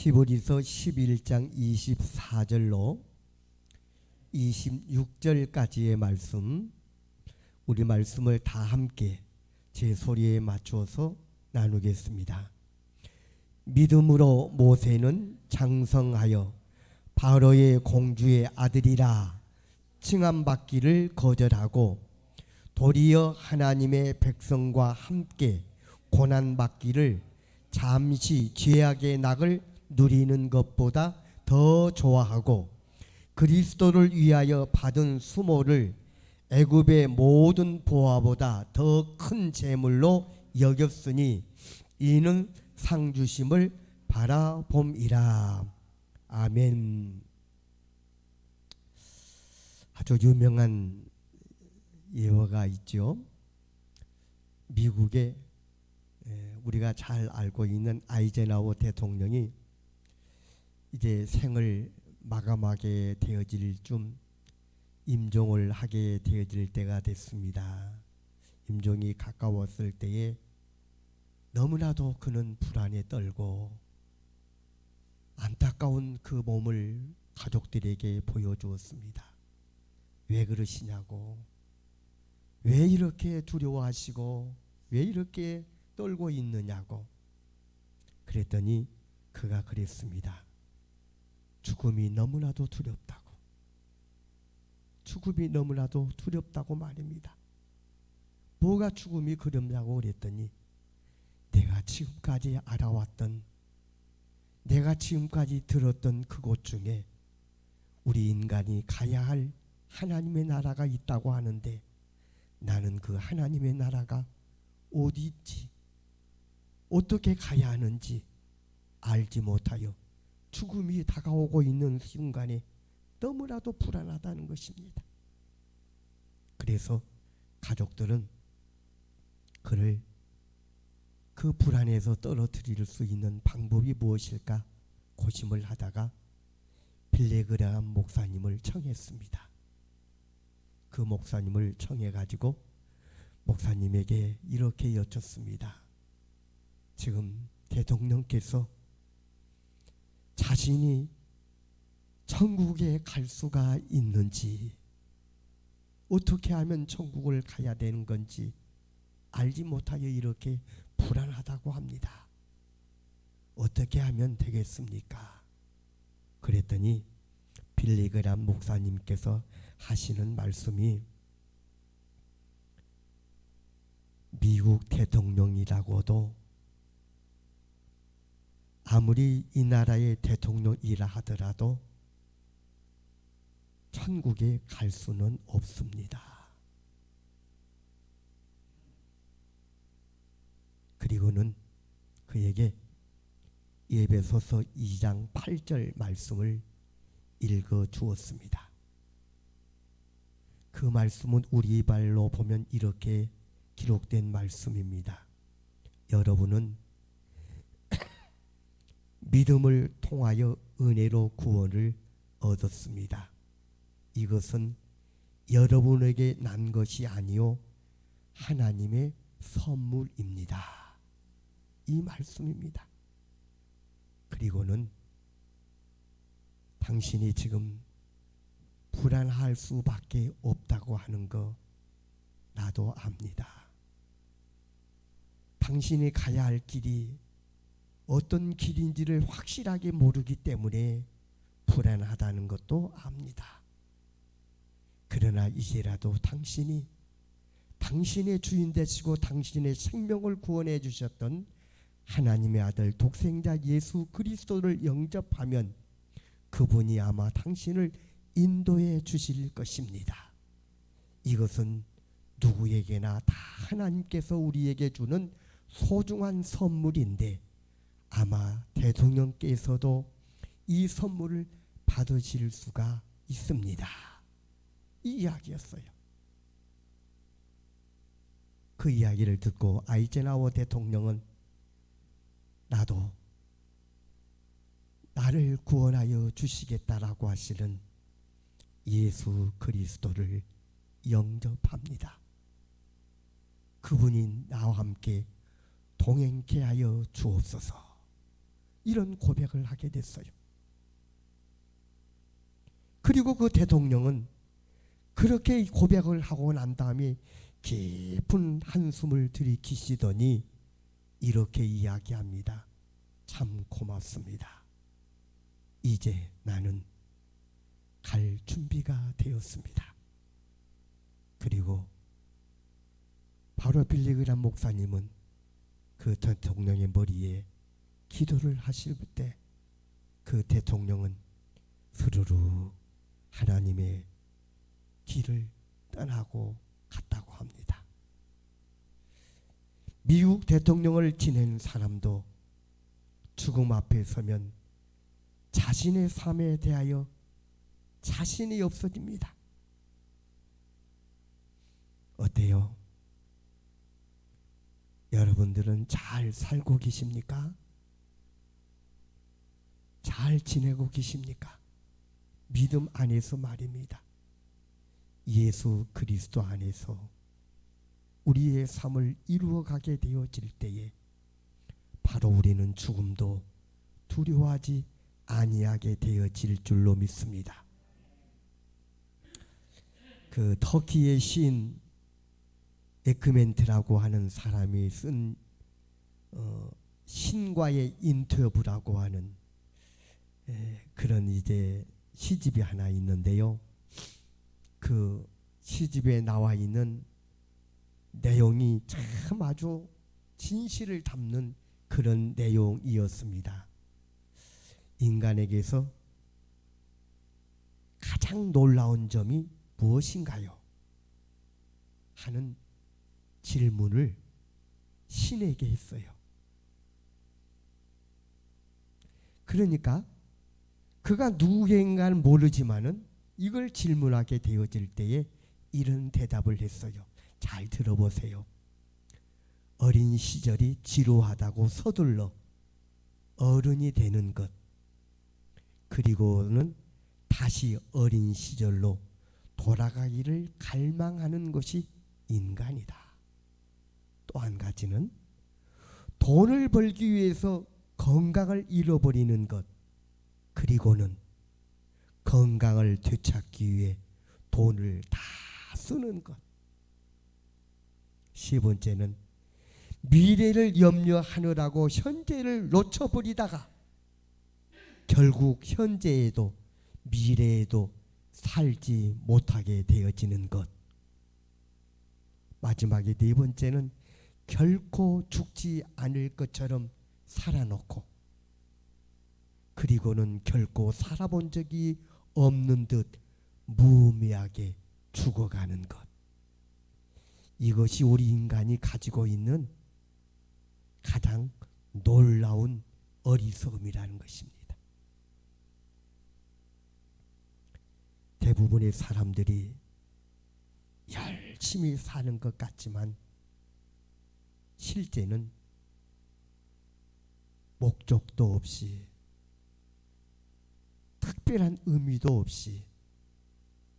히브리서 11장 24절로 26절까지의 말씀 우리 말씀을 다 함께 제 소리에 맞추어서 나누겠습니다. 믿음으로 모세는 장성하여 바로의 공주의 아들이라 칭함받기를 거절하고 도리어 하나님의 백성과 함께 고난받기를 잠시 죄악의 낙을 누리는 것보다 더 좋아하고 그리스도를 위하여 받은 수모를 애굽의 모든 보화보다 더 큰 재물로 여겼으니 이는 상 주심을 바라봄이라. 아멘. 아주 유명한 예화가 있죠. 미국의 에, 우리가 잘 알고 있는 아이젠하워 대통령이 이제 생을 마감하게 되어질 좀 임종을 하게 되어질 때가 됐습니다. 임종이 가까웠을 때에 너무나도 그는 불안에 떨고 안타까운 그 몸을 가족들에게 보여주었습니다. 왜 그러시냐고, 왜 이렇게 두려워하시고, 왜 이렇게 떨고 있느냐고. 그랬더니 그가 그랬습니다. 죽음이 너무나도 두렵다고. 죽음이 너무나도 두렵다고 말입니다. 뭐가 죽음이 그럽냐고 그랬더니 내가 지금까지 알아왔던 내가 지금까지 들었던 그곳 중에 우리 인간이 가야 할 하나님의 나라가 있다고 하는데 나는 그 하나님의 나라가 어디 있지 어떻게 가야 하는지 알지 못하여 죽음이 다가오고 있는 순간에 너무나도 불안하다는 것입니다. 그래서 가족들은 그를 그 불안에서 떨어뜨릴 수 있는 방법이 무엇일까 고심을 하다가 빌레그라함 목사님을 청했습니다. 그 목사님을 청해 가지고 목사님에게 이렇게 여쭙습니다. 지금 대통령께서 자신이 천국에 갈 수가 있는지 어떻게 하면 천국을 가야 되는 건지 알지 못하여 이렇게 불안하다고 합니다. 어떻게 하면 되겠습니까? 그랬더니 빌리그람 목사님께서 하시는 말씀이 미국 대통령이라고도 아무리 이 나라의 대통령이라 하더라도 천국에 갈 수는 없습니다. 그리고는 그에게 예배소서 2장 8절 말씀을 읽어 주었습니다. 그 말씀은 우리 발로 보면 이렇게 기록된 말씀입니다. 여러분은 믿음을 통하여 은혜로 구원을 얻었습니다. 이것은 여러분에게 난 것이 아니요 하나님의 선물입니다. 이 말씀입니다. 그리고는 당신이 지금 불안할 수밖에 없다고 하는 거 나도 압니다. 당신이 가야 할 길이 어떤 길인지를 확실하게 모르기 때문에 불안하다는 것도 압니다. 그러나 이제라도 당신이 당신의 주인 되시고 당신의 생명을 구원해 주셨던 하나님의 아들 독생자 예수 그리스도를 영접하면 그분이 아마 당신을 인도해 주실 것입니다. 이것은 누구에게나 다 하나님께서 우리에게 주는 소중한 선물인데 아마 대통령께서도 이 선물을 받으실 수가 있습니다. 이 이야기였어요. 그 이야기를 듣고 아이젠하워 대통령은 나도 나를 구원하여 주시겠다라고 하시는 예수 그리스도를 영접합니다. 그분이 나와 함께 동행케 하여 주옵소서. 이런 고백을 하게 됐어요. 그리고 그 대통령은 그렇게 고백을 하고 난 다음에 깊은 한숨을 들이키시더니 이렇게 이야기합니다. 참 고맙습니다. 이제 나는 갈 준비가 되었습니다. 그리고 바로 빌리그란 목사님은 그 대통령의 머리에 기도를 하실 때 그 대통령은 스르르 하나님의 길을 떠나고 갔다고 합니다. 미국 대통령을 지낸 사람도 죽음 앞에 서면 자신의 삶에 대하여 자신이 없어집니다. 어때요? 여러분들은 잘 살고 계십니까? 잘 지내고 계십니까? 믿음 안에서 말입니다. 예수 그리스도 안에서 우리의 삶을 이루어가게 되어질 때에 바로 우리는 죽음도 두려워하지 아니하게 되어질 줄로 믿습니다. 그 터키의 시인 에크멘트라고 하는 사람이 쓴 어, 신과의 인터뷰라고 하는 에, 그런 이제 시집이 하나 있는데요. 그 시집에 나와 있는 내용이 참 아주 진실을 담는 그런 내용이었습니다. 인간에게서 가장 놀라운 점이 무엇인가요? 하는 질문을 신에게 했어요. 그러니까 그가 누구인가는 모르지만은 이걸 질문하게 되어질 때에 이런 대답을 했어요. 잘 들어보세요. 어린 시절이 지루하다고 서둘러 어른이 되는 것 그리고는 다시 어린 시절로 돌아가기를 갈망하는 것이 인간이다. 또 한 가지는 돈을 벌기 위해서 건강을 잃어버리는 것 그리고는 건강을 되찾기 위해 돈을 다 쓰는 것. 세 번째는 미래를 염려하느라고 현재를 놓쳐버리다가 결국 현재에도 미래에도 살지 못하게 되어지는 것. 마지막에 네 번째는 결코 죽지 않을 것처럼 살아놓고 그리고는 결코 살아본 적이 없는 듯 무의미하게 죽어가는 것. 이것이 우리 인간이 가지고 있는 가장 놀라운 어리석음이라는 것입니다. 대부분의 사람들이 열심히 사는 것 같지만 실제는 목적도 없이 특별한 의미도 없이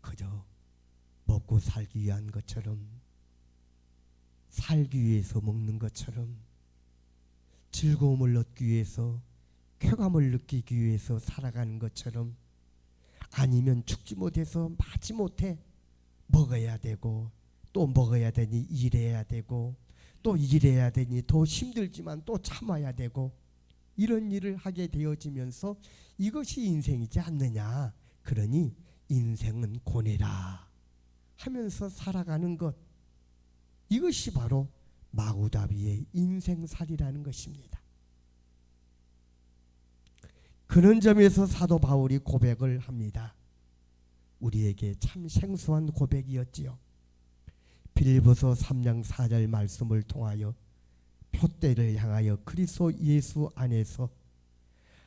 그저 먹고 살기 위한 것처럼 살기 위해서 먹는 것처럼 즐거움을 얻기 위해서 쾌감을 느끼기 위해서 살아가는 것처럼 아니면 죽지 못해서 마지 못해 먹어야 되고 또 먹어야 되니 일해야 되고 또 일해야 되니 더 힘들지만 또 참아야 되고 이런 일을 하게 되어지면서 이것이 인생이지 않느냐 그러니 인생은 고뇌라 하면서 살아가는 것 이것이 바로 마구잡이의 인생살이라는 것입니다. 그런 점에서 사도 바울이 고백을 합니다. 우리에게 참 생소한 고백이었지요. 빌보서 3장 4절 말씀을 통하여 표대를 향하여 그리스도 예수 안에서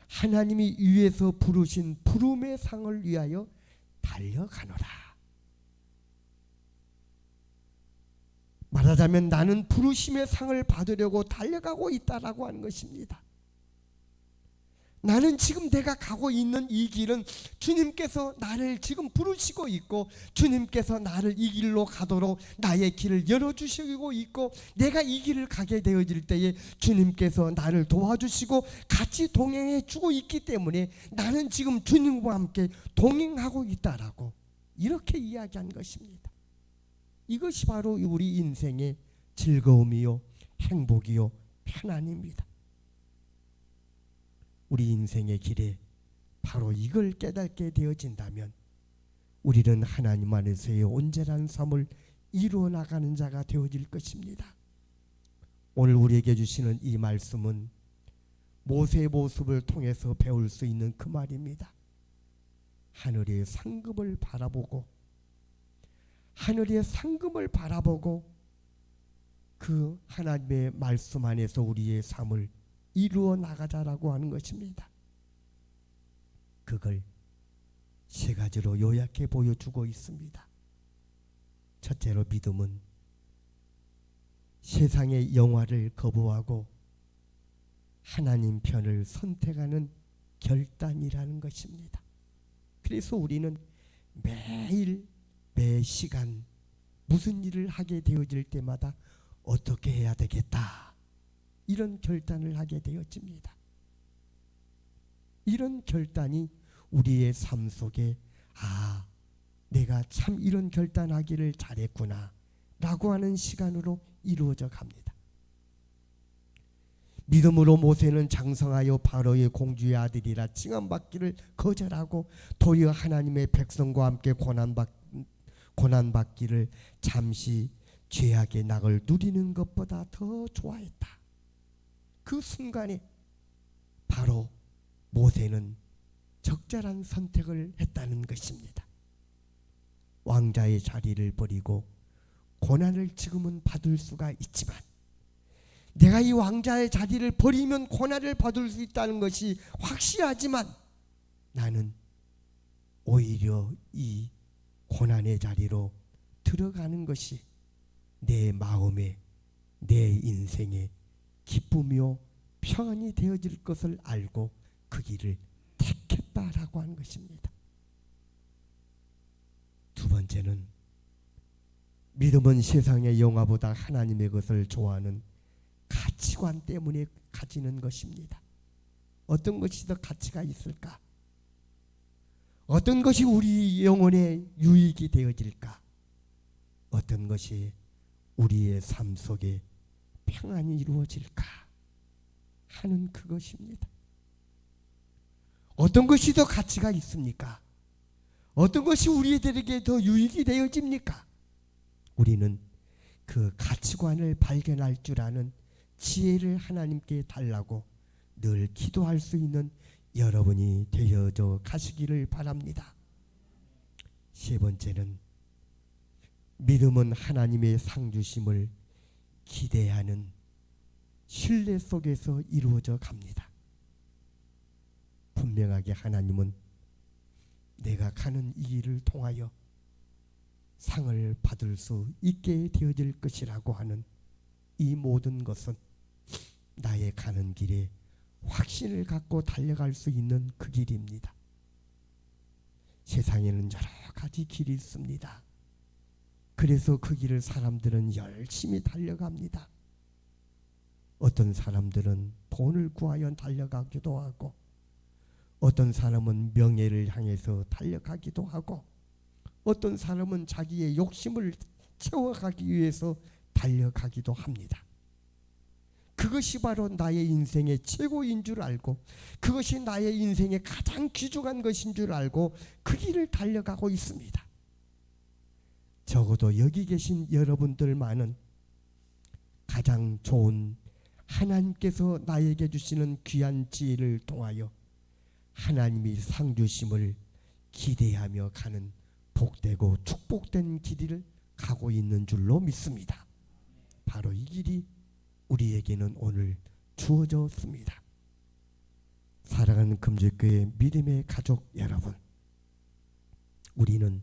하나님이 위에서 부르신 부름의 상을 위하여 달려가노라. 말하자면 나는 부르심의 상을 받으려고 달려가고 있다라고 하는 것입니다. 나는 지금 내가 가고 있는 이 길은 주님께서 나를 지금 부르시고 있고 주님께서 나를 이 길로 가도록 나의 길을 열어주시고 있고 내가 이 길을 가게 되어질 때에 주님께서 나를 도와주시고 같이 동행해 주고 있기 때문에 나는 지금 주님과 함께 동행하고 있다라고 이렇게 이야기한 것입니다. 이것이 바로 우리 인생의 즐거움이요 행복이요 편안입니다. 우리 인생의 길에 바로 이걸 깨닫게 되어진다면 우리는 하나님 안에서의 온전한 삶을 이루어 나가는 자가 되어질 것입니다. 오늘 우리에게 주시는 이 말씀은 모세의 모습을 통해서 배울 수 있는 그 말입니다. 하늘의 상급을 바라보고 하늘의 상급을 바라보고 그 하나님의 말씀 안에서 우리의 삶을 이루어 나가자라고 하는 것입니다. 그걸 세 가지로 요약해 보여주고 있습니다. 첫째로 믿음은 세상의 영화를 거부하고 하나님 편을 선택하는 결단이라는 것입니다. 그래서 우리는 매일 매 시간 무슨 일을 하게 되어질 때마다 어떻게 해야 되겠다. 이런 결단을 하게 되어집니다. 이런 결단이 우리의 삶 속에 아, 내가 참 이런 결단하기를 잘했구나. 라고 하는 시간으로 이루어져 갑니다. 믿음으로 모세는 장성하여 바로의 공주의 아들이라 칭함받기를 거절하고 도리어 하나님의 백성과 함께 고난받, 고난받기를 잠시 죄악의 낙을 누리는 것보다 더 좋아했다. 그 순간에 바로 모세는 적절한 선택을 했다는 것입니다. 왕자의 자리를 버리고 고난을 지금은 받을 수가 있지만 내가 이 왕자의 자리를 버리면 고난을 받을 수 있다는 것이 확실하지만 나는 오히려 이 고난의 자리로 들어가는 것이 내 마음에 내 인생에 기쁨이요 평안이 되어질 것을 알고 그 길을 택했다라고 하는 것입니다. 두 번째는 믿음은 세상의 영화보다 하나님의 것을 좋아하는 가치관 때문에 가지는 것입니다. 어떤 것이 더 가치가 있을까? 어떤 것이 우리 영혼에 유익이 되어질까? 어떤 것이 우리의 삶 속에 평안이 이루어질까 하는 그것입니다. 어떤 것이 더 가치가 있습니까? 어떤 것이 우리들에게 더 유익이 되어집니까? 우리는 그 가치관을 발견할 줄 아는 지혜를 하나님께 달라고 늘 기도할 수 있는 여러분이 되어져 가시기를 바랍니다. 세 번째는 믿음은 하나님의 상주심을 기대하는 신뢰 속에서 이루어져 갑니다. 분명하게 하나님은 내가 가는 이 길을 통하여 상을 받을 수 있게 되어질 것이라고 하는 이 모든 것은 나의 가는 길에 확신을 갖고 달려갈 수 있는 그 길입니다. 세상에는 여러 가지 길이 있습니다. 그래서 그 길을 사람들은 열심히 달려갑니다. 어떤 사람들은 돈을 구하여 달려가기도 하고 어떤 사람은 명예를 향해서 달려가기도 하고 어떤 사람은 자기의 욕심을 채워가기 위해서 달려가기도 합니다. 그것이 바로 나의 인생의 최고인 줄 알고 그것이 나의 인생의 가장 귀중한 것인 줄 알고 그 길을 달려가고 있습니다. 적어도 여기 계신 여러분들만은 가장 좋은 하나님께서 나에게 주시는 귀한 지혜를 통하여 하나님이 상 주심을 기대하며 가는 복되고 축복된 길을 가고 있는 줄로 믿습니다. 바로 이 길이 우리에게는 오늘 주어졌습니다. 사랑하는 금주교회 믿음의 가족 여러분, 우리는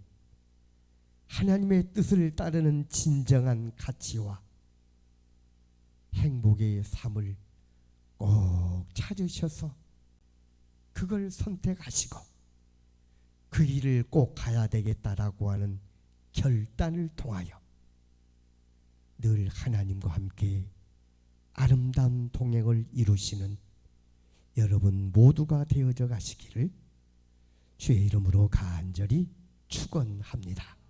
하나님의 뜻을 따르는 진정한 가치와 행복의 삶을 꼭 찾으셔서 그걸 선택하시고 그 일을 꼭 가야 되겠다라고 하는 결단을 통하여 늘 하나님과 함께 아름다운 동행을 이루시는 여러분 모두가 되어져 가시기를 주의 이름으로 간절히 축원합니다.